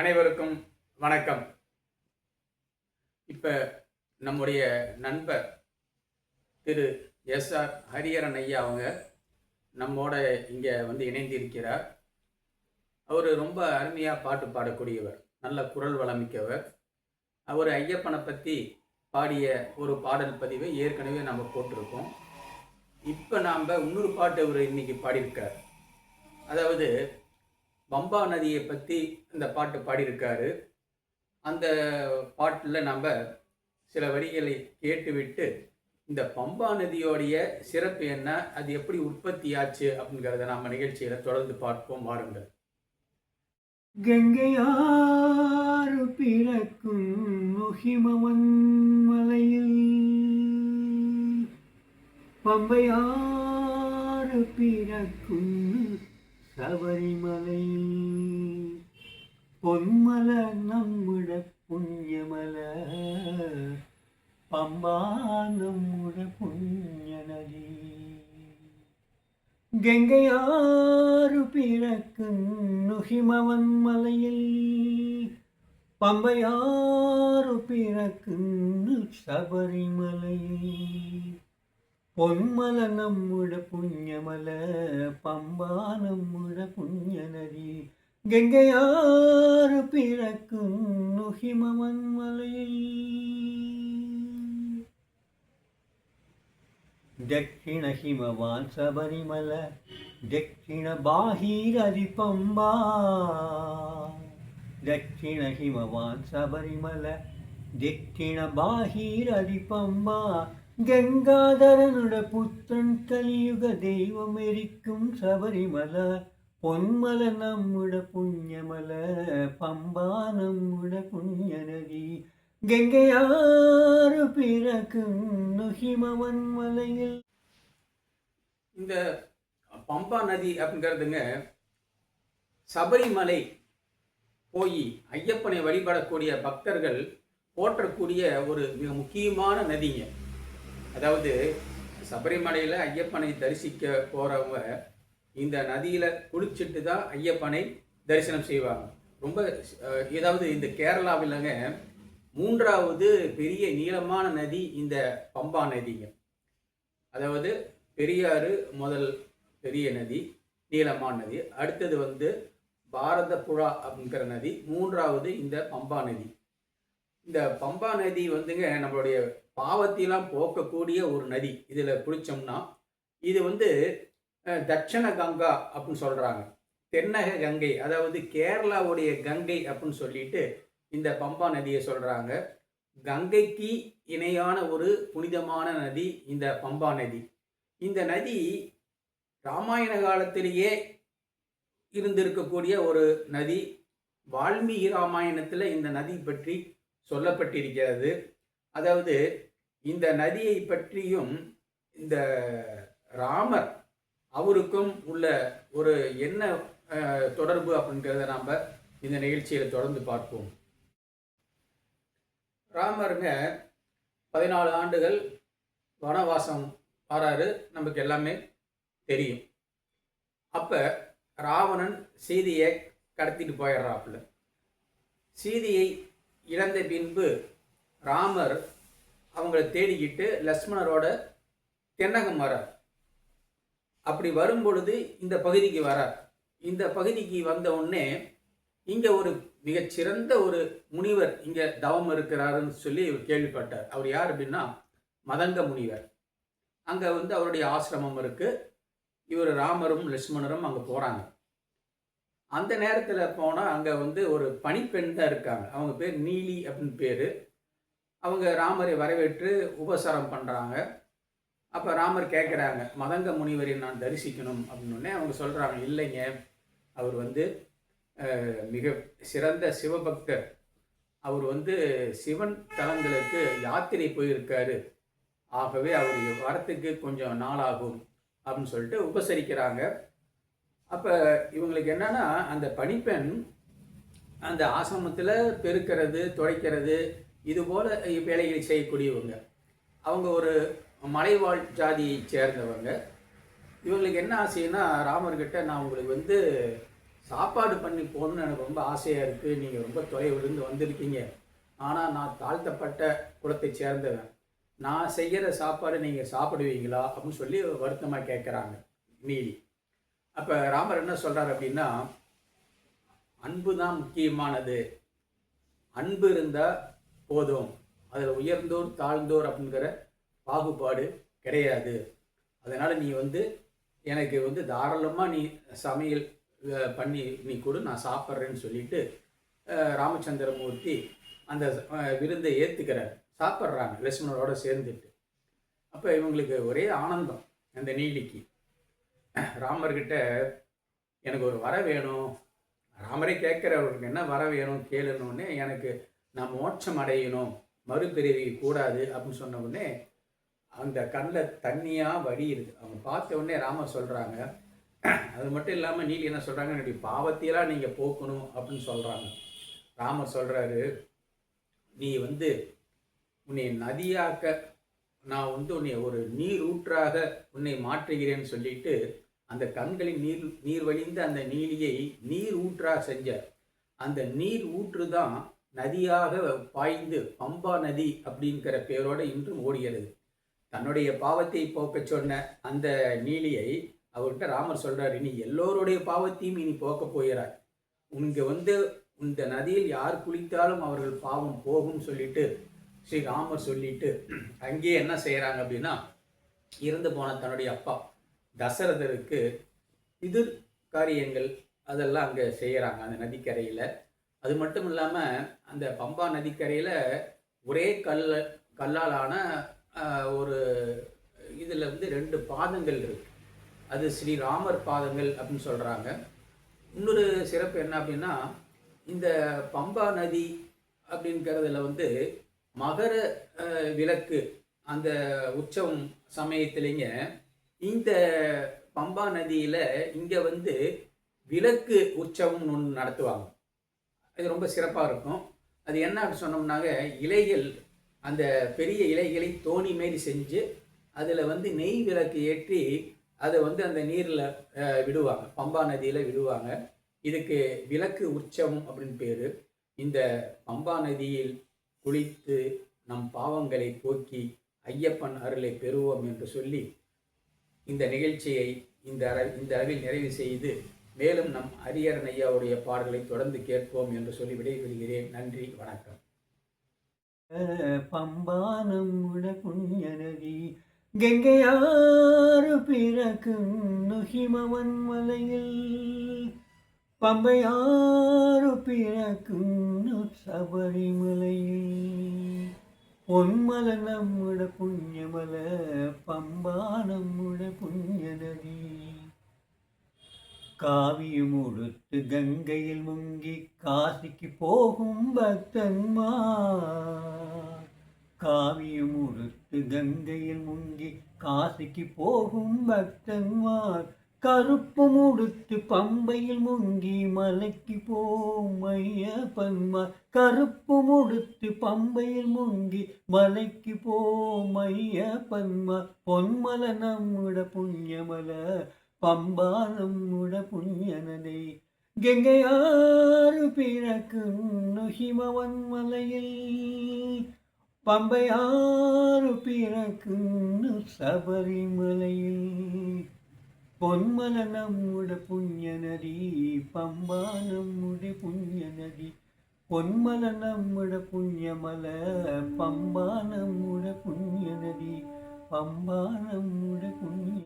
அனைவருக்கும் வணக்கம். இப்போ நம்முடைய நண்பர் திரு எஸ்ஆர் ஹரிஹரன் ஐயா அவங்க நம்மோட இங்கே வந்து இணைந்திருக்கிறார். அவர் ரொம்ப அருமையாக பாட்டு பாடக்கூடியவர் நல்ல குரல் வளமிக்கவர். அவர் ஐயப்பனை பற்றி பாடிய ஒரு பாடல் பதிவை ஏற்கனவே நம்ம போட்டிருக்கோம். இப்போ நாம் இன்னொரு பாட்டு அவர் இன்னைக்கு பாடியிருக்கார். அதாவது பம்பா நதியை பற்றி இந்த பாட்டு பாடியிருக்காரு. அந்த பாட்டில் நம்ம சில வரிகளை கேட்டுவிட்டு இந்த பம்பா நதியோடைய சிறப்பு என்ன அது எப்படி உற்பத்தி ஆச்சு அப்படிங்கிறத நம்ம நிகழ்ச்சியில் தொடர்ந்து பார்ப்போம் வாருங்கள். கங்கையாறு பிறக்கும் முகிமவன் மலையில் பம்பையாறு பிறக்கும் சபரிமலையில் பொன்மல நம்முட புண்ணியமல. பம்பா நம்முட புண்ணிய நதி. கங்கையாறு பிறக்கும் நுகிமவன் மலையில். பம்பையாறு பிறக்கும் சபரிமலையில். പൊന്മല നമ്മുടെ പുണ്യമല പമ്പാ നമ്മുടെ പുണ്യനരി ഗംഗയാറ് പിറക്കുന്നു ഹിമമന്മലയിൽ ദക്ഷിണ ഹിമവാൻ ശബരിമല ദക്ഷിണ ബാഹീരരി പമ്പ ദക്ഷിണ ഹിമവാൻ ശബരിമല ദക്ഷിണ ബാഹീരരി പമ്പ ഗംഗാധരനുട പുത്രൻ കലിയുഗ ദൈവമെരിക്കും ശബരിമല പൊന്മല നമ്മുടെ പുണ്യമല പമ്പാ നമ്മുടെ പുണ്യനദി ഗംഗയാറ് പിറക്കുന്നു ഹിമവന്മലയിൽ இந்த பம்பா நதி அப்படிங்கிறதுங்க சபரிமலை போய் ஐயப்பனை வழிபடக்கூடிய பக்தர்கள் போற்றக்கூடிய ஒரு மிக முக்கியமான நதிங்க அதாவது சபரிமலையில் ஐயப்பனை தரிசிக்க போகிறவங்க இந்த நதியில் குளிச்சுட்டு தான் ஐயப்பனை தரிசனம் செய்வாங்க. ரொம்ப ஏதாவது இந்த கேரளாவிலங்க மூன்றாவது பெரிய நீளமான நதி இந்த பம்பா நதிங்க. அதாவது பெரியாறு முதல் பெரிய நதி நீளமான நதி. அடுத்தது வந்து பாரத புழா அப்படிங்கிற நதி மூன்றாவது இந்த பம்பா நதி. இந்த பம்பா நதி வந்துங்க நம்மளுடைய பாவத்தையெல்லாம் போக்கக்கூடிய ஒரு நதி. இதில் குளித்தோம்னா இது வந்து தட்சண கங்கா அப்படின்னு சொல்கிறாங்க தென்னக கங்கை அதாவது கேரளாவுடைய கங்கை அப்படின்னு சொல்லிட்டு இந்த பம்பா நதியை சொல்கிறாங்க கங்கைக்கு இணையான ஒரு புனிதமான நதி இந்த பம்பா நதி. இந்த நதி ராமாயண காலத்திலேயே இருந்திருக்கக்கூடிய ஒரு நதி. வால்மீகி ராமாயணத்தில் இந்த நதி பற்றி சொல்லப்பட்டிருக்கிறது. அதாவது இந்த நதியை பற்றியும் இந்த ராமர் அவருக்கும் உள்ள ஒரு என்ன தொடர்பு அப்படிங்கிறத நாம் இந்த நிகழ்ச்சியில் தொடர்ந்து பார்ப்போம். ராமருங்க பதினாலு ஆண்டுகள் வனவாசம் வராரு. நமக்கு எல்லாமே தெரியும். அப்போ ராவணன் சீதையை கடத்திட்டு போயிடுறாப்புல. சீதையை இழந்த பின்பு ராமர் அவங்கள தேடிக்கிட்டு லக்ஷ்மணரோட தென்னகம் வரார். அப்படி வரும் பொழுது இந்த பகுதிக்கு வரார். இந்த பகுதிக்கு வந்த உடனே இங்கே ஒரு மிகச்சிறந்த ஒரு முனிவர் இங்கே தவம் இருக்கிறாருன்னு சொல்லி இவர் கேள்விப்பட்டார். அவர் யார் அப்படின்னா மதங்க முனிவர். அங்கே வந்து அவருடைய ஆசிரமம் இருக்கு. இவர் ராமரும் லக்ஷ்மணரும் அங்கே போகிறாங்க அந்த நேரத்தில் போனால் அங்கே வந்து ஒரு பணிப்பெண் தான் இருக்காங்க. அவங்க பேர் நீலி அப்படின்னு பேர். அவங்க ராமரை வரவேற்று உபசாரம் பண்ணுறாங்க அப்போ ராமர் கேட்குறாங்க மதங்க முனிவரை நான் தரிசிக்கணும் அப்படின்னே அவங்க சொல்கிறாங்க இல்லைங்க அவர் வந்து மிக சிறந்த சிவபக்தர். அவர் வந்து சிவன் தலங்களுக்கு யாத்திரை போயிருக்காரு. ஆகவே அவர் வரத்துக்கு கொஞ்சம் நாளாகும். அப்படின்னு சொல்லிட்டு உபசரிக்கிறாங்க. அப்போ இவங்களுக்கு என்னன்னா அந்த பணிப்பெண் அந்த ஆசிரமத்தில் பெருக்கிறது துடைக்கிறது இது போல வேலைகளை செய்யக்கூடியவங்க. அவங்க ஒரு மலைவாழ் ஜாதியை சேர்ந்தவங்க. இவங்களுக்கு என்ன ஆசைன்னா ராமர்கிட்ட நான் உங்களுக்கு வந்து சாப்பாடு பண்ணி போகணுன்னு எனக்கு ரொம்ப ஆசையாக இருக்குது நீங்கள் ரொம்ப தொலைவிலிருந்து வந்திருக்கீங்க. ஆனால் நான் தாழ்த்தப்பட்ட குலத்தை சேர்ந்தவன். நான் செய்கிற சாப்பாடு நீங்கள் சாப்பிடுவீங்களா அப்படின்னு சொல்லி வருத்தமாக கேட்குறாங்க மீதி அப்போ ராமர் என்ன சொல்கிறார் அப்படின்னா அன்பு தான் முக்கியமானது. அன்பு இருந்தால் போதும். அதில் உயர்ந்தோர் தாழ்ந்தோர் அப்படிங்கிற பாகுபாடு கிடையாது. அதனால் நீ வந்து எனக்கு வந்து தாராளமாக நீ சமையல் பண்ணி நீ கொடு நான் சாப்பிட்றேன்னு சொல்லிட்டு ராமச்சந்திரமூர்த்தி அந்த விருந்தை ஏற்றுக்கிறார் சாப்பிட்றாங்க லட்சுமணரோட சேர்ந்துட்டு. அப்போ இவங்களுக்கு ஒரே ஆனந்தம் அந்த நீலிக்கு ராமர்கிட்ட எனக்கு ஒரு வர வேணும். ராமரே கேட்குற அவருக்கு என்ன வர வேணும் கேளுன்னு எனக்கு நான் மோட்சம் அடையணும். மறுபிறவி கூடாது அப்படின்னு சொன்ன உடனே அந்த கண்ணில் தண்ணியாக வடியுது அவங்க பார்த்த உடனே ராமர் சொல்கிறாங்க அது மட்டும் இல்லாமல் நீலி என்ன சொல்கிறாங்க என்னுடைய பாவத்தையெல்லாம் நீங்கள் போக்கணும் அப்படின்னு சொல்கிறாங்க ராமர் சொல்கிறாரு நீ வந்து உன்னை நதியாக்க நான் வந்து உன்னை ஒரு நீர் ஊற்றாக உன்னை மாற்றுகிறேன்னு சொல்லிட்டு அந்த கண்களின் நீர் நீர் வழிந்த அந்த நீலியை நீர் ஊற்றாக செஞ்சார் அந்த நீர் ஊற்று தான் நதியாக பாய்ந்து பம்பா நதி அப்படிங்கிற பெயரோடு இன்றும் ஓடுகிறது தன்னுடைய பாவத்தை போக்கச் சொன்ன அந்த நீலியை அவர்கிட்ட ராமர் சொல்கிறார் இனி எல்லோருடைய பாவத்தையும் இனி போக்க போகிறார் உங்க வந்து இந்த நதியில் யார் குளித்தாலும் அவர்கள் பாவம் போகும் சொல்லிட்டு ஸ்ரீ ராமர் சொல்லிட்டு அங்கேயே என்ன செய்கிறாங்க அப்படின்னா இறந்து போன தன்னுடைய அப்பா. தசரதருக்கு எதிர் காரியங்கள் அதெல்லாம் அங்கே செய்கிறாங்க அந்த நதிக்கரையில். அது மட்டும் இல்லாமல் அந்த பம்பா நதிக்கரையில் ஒரே கல் கல்லாலான ஒரு இதில் வந்து ரெண்டு பாதங்கள் இருக்கு. அது ஸ்ரீ ராமர் பாதங்கள் அப்படின்னு சொல்கிறாங்க இன்னொரு சிறப்பு என்ன அப்படின்னா இந்த பம்பா நதி அப்படிங்கிறதுல வந்து மகர விளக்கு அந்த உற்சவம் சமயத்துலேங்க இந்த பம்பா நதியில் இங்கே வந்து விளக்கு உற்சவம்னு ஒன்று நடத்துவாங்க. அது ரொம்ப சிறப்பாக இருக்கும். அது என்ன அப்படி சொன்னோம்னாக்க இலைகள் அந்த பெரிய இலைகளை தோணி மாரி செஞ்சு அதில் வந்து நெய் விளக்கு ஏற்றி அதை வந்து அந்த நீரில் விடுவாங்க. பம்பா நதியில் விடுவாங்க. இதுக்கு விளக்கு உற்சவம் அப்படின்னு பேர். இந்த பம்பா நதியில் குளித்து நம் பாவங்களை போக்கி ஐயப்பன் அருளை பெறுவோம் என்று சொல்லி இந்த நிகழ்ச்சியை இந்த அற இந்த அளவில் நிறைவு செய்து மேலும் நம் ஹரியரன் ஐயாவுடைய பாடல்களை தொடர்ந்து கேட்போம் என்று சொல்லி விடைபெறுகிறேன். நன்றி வணக்கம். பம்பானம் உட புண்ணிய நதி கங்கையாறு பிறக்கும் நுகிமவன் மலையில் பம்பையாறு பிறக்கும் சபரிமலையில் பொன்மல நம்முட புண்ணியமல பம்பா நம்முட புண்ணிய நதி காவியம் உடுத்து கங்கையில் முங்கி காசிக்கு போகும் பக்தன்மார் காவியம் உடுத்து கங்கையில் முங்கி காசிக்கு போகும் பக்தன்மார் கருப்பு முடுத்து பம்பையில் முங்கி மலைக்கு போம் ஐயப்பன்மார் கருப்பு முடுத்து பம்பையில் முங்கி மலைக்கு போம் ஐயப்பன்மார் பொன்மல நம்முட புண்ணியமல பம்பா நம்முட புண்ணியனதை. கெங்கையாறு பிறக்கும் ஹிமவன் மலையில் பம்பையாறு பிறக்கும் சபரிமலையில். பொன்மல நம்முட புண்ணிய நதி பம்பா நம்முட புண்ணிய நதி பொன்மல நம்முட புண்ணியமல பம்பா நம்முட புண்ணிய நதி பம்பா நம்முட புண்ணிய